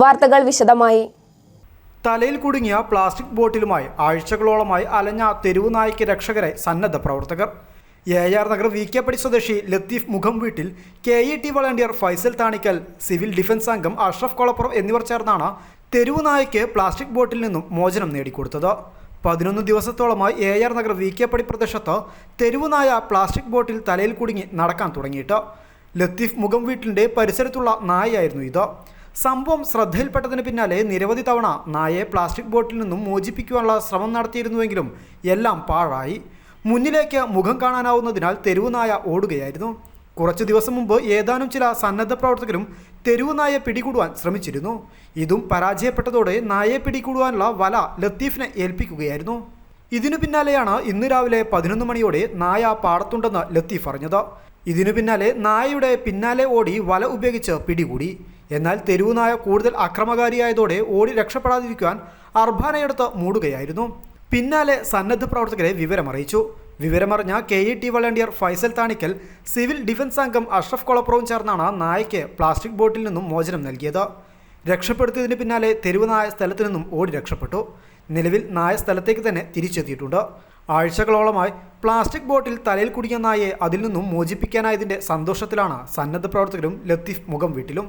വാർത്തകൾ വിശദമായി. തലയിൽ കുടുങ്ങിയ പ്ലാസ്റ്റിക് ബോട്ടിലുമായി ആഴ്ചകളോളമായി അലഞ്ഞ തെരുവു നായ്ക്ക് രക്ഷകരെ സന്നദ്ധ പ്രവർത്തകർ. A R Nagar V K Padi സ്വദേശി ലത്തീഫ് മുഖം വീട്ടിൽ K E T volunteer Faisal Thanikkal civil defence അംഗം അഷ്റഫ് കൊളപ്പുറം എന്നിവർ ചേർന്നാണ് തെരുവു നായ്ക്ക് പ്ലാസ്റ്റിക് ബോട്ടിൽ നിന്നും മോചനം നേടിക്കൊടുത്തത്. പതിനൊന്ന് ദിവസത്തോളമായി A R Nagar V K Padi പ്രദേശത്ത് തെരുവു നായ പ്ലാസ്റ്റിക് ബോട്ടിൽ തലയിൽ കുടുങ്ങി നടക്കാൻ തുടങ്ങിയിട്ട്. ലത്തീഫ് മുഖം വീട്ടിന്റെ പരിസരത്തുള്ള നായയായിരുന്നു ഇത്. സംഭവം ശ്രദ്ധയിൽപ്പെട്ടതിന് പിന്നാലെ നിരവധി തവണ നായയെ പ്ലാസ്റ്റിക് ബോട്ടിൽ നിന്നും മോചിപ്പിക്കുവാനുള്ള ശ്രമം നടത്തിയിരുന്നുവെങ്കിലും എല്ലാം പാഴായി. മുന്നിലേക്ക് മുഖം കാണാനാവുന്നതിനാൽ തെരുവു നായ ഓടുകയായിരുന്നു. കുറച്ചു ദിവസം മുമ്പ് ഏതാനും ചില സന്നദ്ധ പ്രവർത്തകരും തെരുവു നായയെ പിടികൂടുവാൻ ശ്രമിച്ചിരുന്നു. ഇതും പരാജയപ്പെട്ടതോടെ നായയെ പിടികൂടുവാനുള്ള വല ലത്തീഫിനെ ഏൽപ്പിക്കുകയായിരുന്നു. ഇതിനു പിന്നാലെയാണ് ഇന്ന് രാവിലെ പതിനൊന്ന് മണിയോടെ നായ പാടത്തുണ്ടെന്ന് ലത്തീഫ് അറിഞ്ഞത്. ഇതിനു പിന്നാലെ നായയുടെ പിന്നാലെ ഓടി വല ഉപയോഗിച്ച് പിടികൂടി. എന്നാൽ തെരുവു നായ കൂടുതൽ അക്രമകാരിയായതോടെ ഓടി രക്ഷപ്പെടാതിരിക്കുവാൻ അർബാനയെടുത്ത് മൂടുകയായിരുന്നു. പിന്നാലെ സന്നദ്ധ പ്രവർത്തകരെ വിവരമറിയിച്ചു. വിവരമറിഞ്ഞ K E T volunteer Faisal Thanikkal civil defence അംഗം അഷ്റഫ് കൊളപ്പുറവും ചേർന്നാണ് നായയ്ക്ക് പ്ലാസ്റ്റിക് ബോട്ടിൽ നിന്നും മോചനം നൽകിയത്. രക്ഷപ്പെടുത്തിയതിന് പിന്നാലെ തെരുവ് നായ സ്ഥലത്തു നിന്നും ഓടി രക്ഷപ്പെട്ടു. നിലവിൽ നായ സ്ഥലത്തേക്ക് തന്നെ തിരിച്ചെത്തിയിട്ടുണ്ട്. ആഴ്ചകളോളമായി പ്ലാസ്റ്റിക് ബോട്ടിൽ തലയിൽ കുടുങ്ങിയ നായയെ അതിൽ നിന്നും മോചിപ്പിക്കാനായതിന്റെ സന്തോഷത്തിലാണ് സന്നദ്ധ പ്രവർത്തകരും ലത്തീഫ് മുഖം വീട്ടിലും.